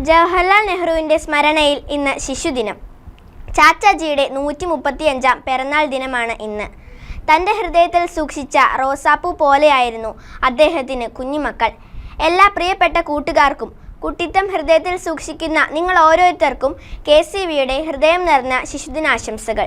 ജവഹർലാൽ നെഹ്റുവിന്റെ സ്മരണയിൽ ഇന്ന് ശിശുദിനം. ചാച്ചാജിയുടെ നൂറ്റി മുപ്പത്തിയഞ്ചാം പിറന്നാൾ ദിനമാണ് ഇന്ന്. തന്റെ ഹൃദയത്തിൽ സൂക്ഷിച്ച റോസാപ്പൂ പോലെയായിരുന്നു അദ്ദേഹത്തിന് കുഞ്ഞുമക്കൾ. എല്ലാ പ്രിയപ്പെട്ട കൂട്ടുകാർക്കും കുട്ടിത്തം ഹൃദയത്തിൽ സൂക്ഷിക്കുന്ന നിങ്ങൾ ഓരോരുത്തർക്കും കെ സി വിയുടെ ഹൃദയം നിറഞ്ഞ ശിശുദിനാശംസകൾ.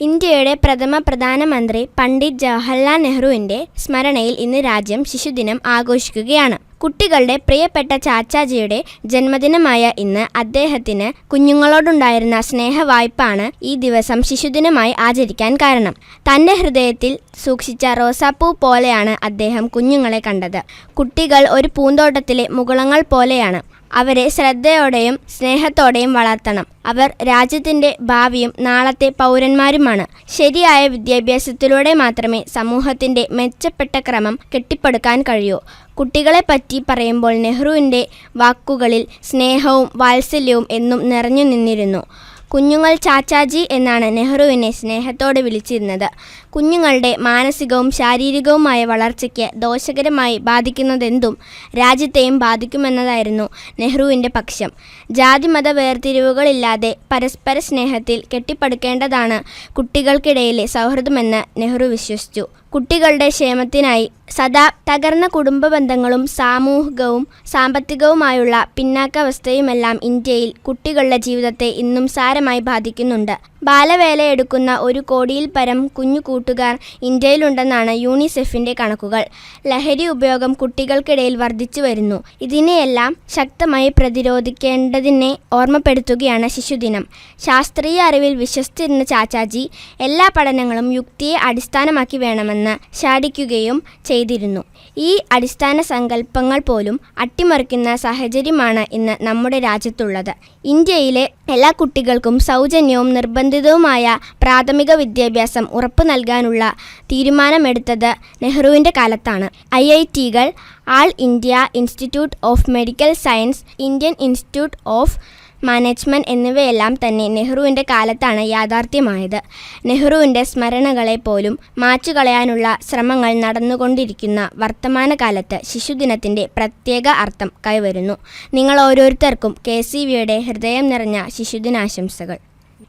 ഇന്ത്യയുടെ പ്രഥമ പ്രധാനമന്ത്രി പണ്ഡിറ്റ് ജവഹർലാൽ നെഹ്റുവിന്റെ സ്മരണയിൽ ഇന്ന് രാജ്യം ശിശുദിനം ആഘോഷിക്കുകയാണ്. കുട്ടികളുടെ പ്രിയപ്പെട്ട ചാച്ചാജിയുടെ ജന്മദിനമായ ഇന്ന് അദ്ദേഹത്തിന് കുഞ്ഞുങ്ങളോടുണ്ടായിരുന്ന സ്നേഹവായ്പാണ് ഈ ദിവസം ശിശുദിനമായി ആചരിക്കാൻ കാരണം. തന്റെ ഹൃദയത്തിൽ സൂക്ഷിച്ച റോസാപ്പൂ പോലെയാണ് അദ്ദേഹം കുഞ്ഞുങ്ങളെ കണ്ടത്. കുട്ടികൾ ഒരു പൂന്തോട്ടത്തിലെ മുകുളങ്ങൾ പോലെയാണ് അവരെ ശ്രദ്ധയോടെയും സ്നേഹത്തോടെയും വളർത്തണം. അവർ രാജ്യത്തിന്റെ ഭാവിയും നാളത്തെ പൗരന്മാരുമാണ്. ശരിയായ വിദ്യാഭ്യാസത്തിലൂടെ മാത്രമേ സമൂഹത്തിന്റെ മെച്ചപ്പെട്ട ക്രമം കെട്ടിപ്പടുക്കാൻ കഴിയൂ. കുട്ടികളെപ്പറ്റി പറയുമ്പോൾ നെഹ്റുവിന്റെ വാക്കുകളിൽ സ്നേഹവും വാത്സല്യവും എന്നും നിറഞ്ഞു നിന്നിരുന്നു. കുഞ്ഞുങ്ങൾ ചാച്ചാജി എന്നാണ് നെഹ്റുവിനെ സ്നേഹത്തോടെ വിളിച്ചിരുന്നത്. കുഞ്ഞുങ്ങളുടെ മാനസികവും ശാരീരികവുമായ വളർച്ചയ്ക്ക് ദോഷകരമായി ബാധിക്കുന്നതെന്തും രാജ്യത്തെയും ബാധിക്കുമെന്നതായിരുന്നു നെഹ്റുവിന്റെ പക്ഷം. ജാതിമത വേർതിരിവുകളില്ലാതെ പരസ്പര സ്നേഹത്തിൽ കെട്ടിപ്പടുക്കേണ്ടതാണ് കുട്ടികൾക്കിടയിലെ സൗഹൃദമെന്ന് നെഹ്റു വിശ്വസിച്ചു. കുട്ടികളുടെ ക്ഷേമത്തിനായി സദാ തകർന്ന കുടുംബ ബന്ധങ്ങളും സാമൂഹികവും സാമ്പത്തികവുമായുള്ള പിന്നാക്കാവസ്ഥയുമെല്ലാം ഇന്ത്യയിൽ കുട്ടികളുടെ ജീവിതത്തെ ഇന്നും സാരമായി ബാധിക്കുന്നുണ്ട്. ബാലവേല എടുക്കുന്ന ഒരു കോടിയിൽ പരം കുഞ്ഞു കൂട്ടുകാർ ഇന്ത്യയിലുണ്ടെന്നാണ് യൂണിസെഫിന്റെ കണക്കുകൾ. ലഹരി ഉപയോഗം കുട്ടികൾക്കിടയിൽ വർദ്ധിച്ചു വരുന്നു. ഇതിനെയെല്ലാം ശക്തമായി പ്രതിരോധിക്കേണ്ടതിനെ ഓർമ്മപ്പെടുത്തുകയാണ് ശിശുദിനം. ശാസ്ത്രീയ അറിവിൽ വിശ്വസിച്ചിരുന്ന ചാച്ചാജി എല്ലാ പഠനങ്ങളും യുക്തിയെ അടിസ്ഥാനമാക്കി വേണമെന്ന് ശാഠിക്കുകയും ചെയ്തിരുന്നു. ഈ അടിസ്ഥാന സങ്കല്പങ്ങൾ പോലും അട്ടിമറിക്കുന്ന സാഹചര്യമാണ് ഇന്ന് നമ്മുടെ രാജ്യത്തുള്ളത്. ഇന്ത്യയിലെ എല്ലാ കുട്ടികൾക്കും സൗജന്യവും നിർബന്ധിതവുമായ പ്രാഥമിക വിദ്യാഭ്യാസം ഉറപ്പു നൽകാനുള്ള തീരുമാനമെടുത്തത് നെഹ്റുവിന്റെ കാലത്താണ്. I I ടികൾ all India institute of medical science Indian institute of management എന്നിവയെല്ലാം തന്നെ നെഹ്റുവിന്റെ കാലത്താണ് യാഥാർത്ഥ്യമായത്. നെഹ്റുവിന്റെ സ്മരണകളെ പോലും മാച്ചുകളയാനുള്ള ശ്രമങ്ങൾ നടന്നുകൊണ്ടിരിക്കുന്ന വർത്തമാനകാലത്ത് ശിശുദിനത്തിന്റെ പ്രത്യേക അർത്ഥം കൈവരുന്നു. നിങ്ങൾ ഓരോരുത്തർക്കും കെ സി വിയുടെ ഹൃദയം നിറഞ്ഞ ശിശുദിനാശംസകൾ.